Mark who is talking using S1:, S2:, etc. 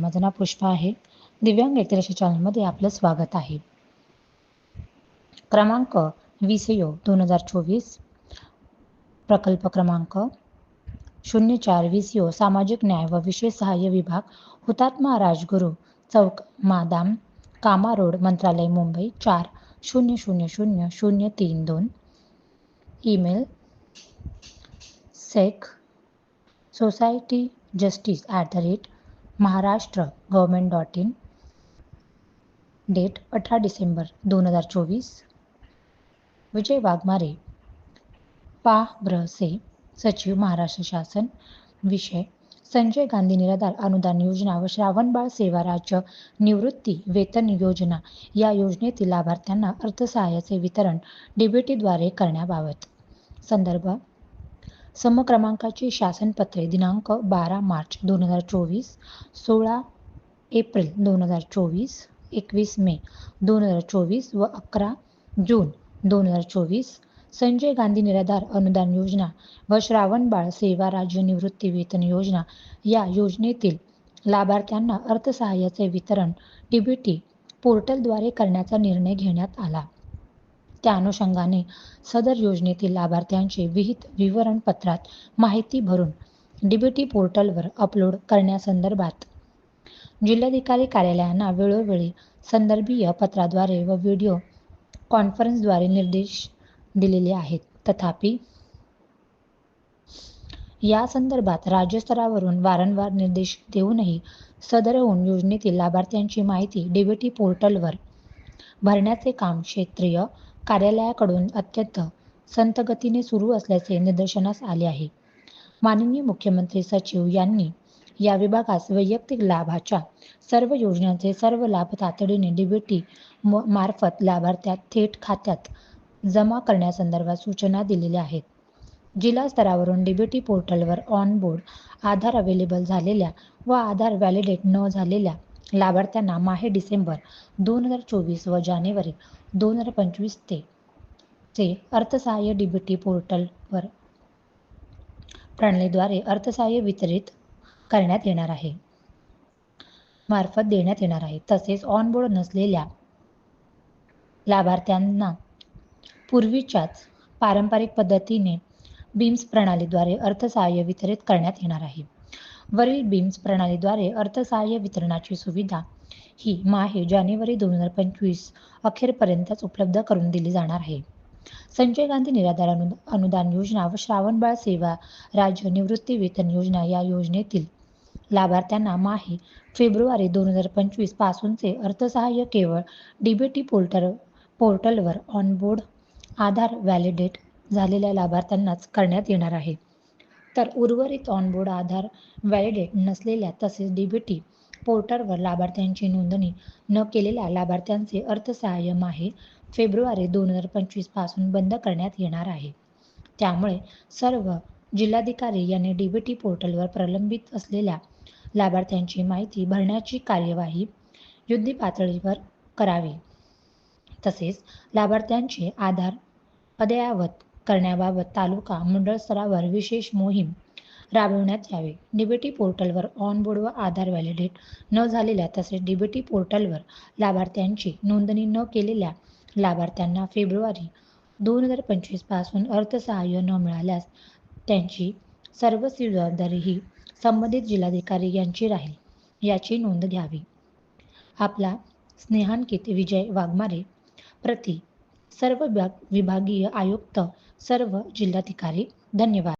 S1: माझं नाव पुष्पा आहे. दिव्यांग ऐतिहासिक चॅनलमध्ये आपलं स्वागत आहे. क्रमांक वीस यो दोन हजार चोवीस. प्रकल्प क्रमांक शून्य चार वीस यो सामाजिक न्याय व विशेष सहाय्य विभाग हुतात्मा राजगुरू चौक मादाम कामा रोड मंत्रालय मुंबई चार शून्य शून्य शून्य शून्य तीन दोन. Email sec society justice at the rate Maharashtra government dot in. Date अठरा डिसेंबर दोन हजार चोवीस. विजय वाघमारे. पा. ब्रसे सचिव महाराष्ट्र शासन. विषय संजय गांधी निराधार अनुदान योजना व श्रावणबाळ सेवा राज्य निवृत्ती वेतन योजना या योजनेतील लाभार्थ्यांना अर्थसहाय्याचे वितरण डीबीटीद्वारे करण्याबाबत. संदर्भ समक्रमांकाची शासनपत्रे दिनांक बारा मार्च दोन हजार चोवीस सोळा एप्रिल दोन हजार चोवीस एकवीस मे दोन हजार चोवीस व अकरा जून दोन हजार चोवीस. संजय गांधी निराधार अनुदान योजना व श्रावणबाळ सेवा राज्य निवृत्ती वेतन योजना या योजनेतील लाभार्थ्यांना अर्थसहाय्याचे वितरण टी बी टी पोर्टलद्वारे करण्याचा निर्णय घेण्यात आला. त्या अनुषंगाने सदर योजनेतील लाभार्थ्यांचे विहित विवरणपत्रात माहिती भरून डीबीटी पोर्टलवर अपलोड करण्यासंदर्भात जिल्हाधिकारी कार्यालयांना वेळोवेळी संदर्भीय पत्राद्वारे व व्हिडिओ कॉन्फरन्सद्वारे निर्देश दिलेले आहेत. तथापि या संदर्भात राज्यस्तरावरून वारंवार निर्देश देऊनही सदरहून योजनेतील लाभार्थ्यांची माहिती डीबीटी पोर्टलवर भरण्याचे काम क्षेत्रीय कार्यालयाकडून अत्यंत संथगतीने सुरू असल्याचे निदर्शनास आले आहे. माननीय मुख्यमंत्री सचिव यांनी या विभागास वैयक्तिक लाभाच्या सर्व योजनांचे सर्व लाभ तातडीने डीबीटी मार्फत लाभार्थ्या थेट खात्यात जमा करण्यासंदर्भात सूचना दिलेल्या आहेत. जिल्हा स्तरावरून डीबीटी पोर्टलवर ऑन बोर्ड आधार अवेलेबल झालेल्या व आधार व्हॅलिडेट न झालेल्या लाभार्थ्यांना माहे डिसेंबर दोन हजार चोवीस व जानेवारी दोन हजार पंचवीस ते. चे अर्थसहाय्य डीबीटी पोर्टलवर प्रणालीद्वारे अर्थसहाय्य वितरित करण्यात येणार आहे. मार्फत देण्यात येणार आहे. तसेच ऑनबोर्ड नसलेल्या लाभार्थ्यांना पूर्वीच्याच पारंपरिक पद्धतीने बीम्स प्रणालीद्वारे अर्थसहाय्य वितरित करण्यात येणार आहे. वरील बीम्स प्रणालीद्वारे अर्थसहाय्य वितरणाची सुविधा ही माहे जानेवारी दोन हजार पंचवीस अखेरपर्यंतच उपलब्ध करून दिली जाणार आहे. संजय गांधी निराधार अनुदान योजना व श्रावणबाळ सेवा राज्य निवृत्ती वेतन योजना या योजनेतील लाभार्थ्यांना माहे फेब्रुवारी दोन हजार पंचवीस पासूनचे अर्थसहाय्य केवळ डीबीटी पोर्टल पोर्टलवर ऑनबोर्ड आधार व्हॅलिडेट झालेल्या लाभार्थ्यांनाच करण्यात येणार आहे. तर उर्वरित ऑनबोर्ड आधार व्हॅलिडेट नसलेल्या तसेच डीबीटी पोर्टलवर लाभार्थ्यांची नोंदणी न केलेल्या लाभार्थ्यांचे अर्थसहाय्य माहे फेब्रुवारी दोन हजार पंचवीसपासून बंद करण्यात येणार आहे. त्यामुळे सर्व जिल्हाधिकारी यांनी डीबीटी पोर्टलवर प्रलंबित असलेल्या लाभार्थ्यांची माहिती भरण्याची कार्यवाही युद्धी पातळीवर करावी. तसेच लाभार्थ्यांचे आधार अद्ययावत करण्याबाबत तालुका मंडळ स्तरावर विशेष मोहीम राबवण्यात यावे. डीबीटी पोर्टलवर ऑनबोर्ड व आधार व्हॅलिडेट न झालेल्या तसेच डीबीटी पोर्टलवर लाभार्थ्यांची नोंदणी न केलेल्या लाभार्थ्यांना फेब्रुवारी दोन हजार पंचवीसपासून अर्थसहाय्य न मिळाल्यास त्यांची सर्व जबाबदारी ही संबंधित जिल्हाधिकारी यांची राहील याची नोंद घ्यावी. आपला स्नेहांकित विजय वाघमारे प्रति सर्व विभागीय आयुक्त सर्व जिल्हाधिकारी धन्यवाद.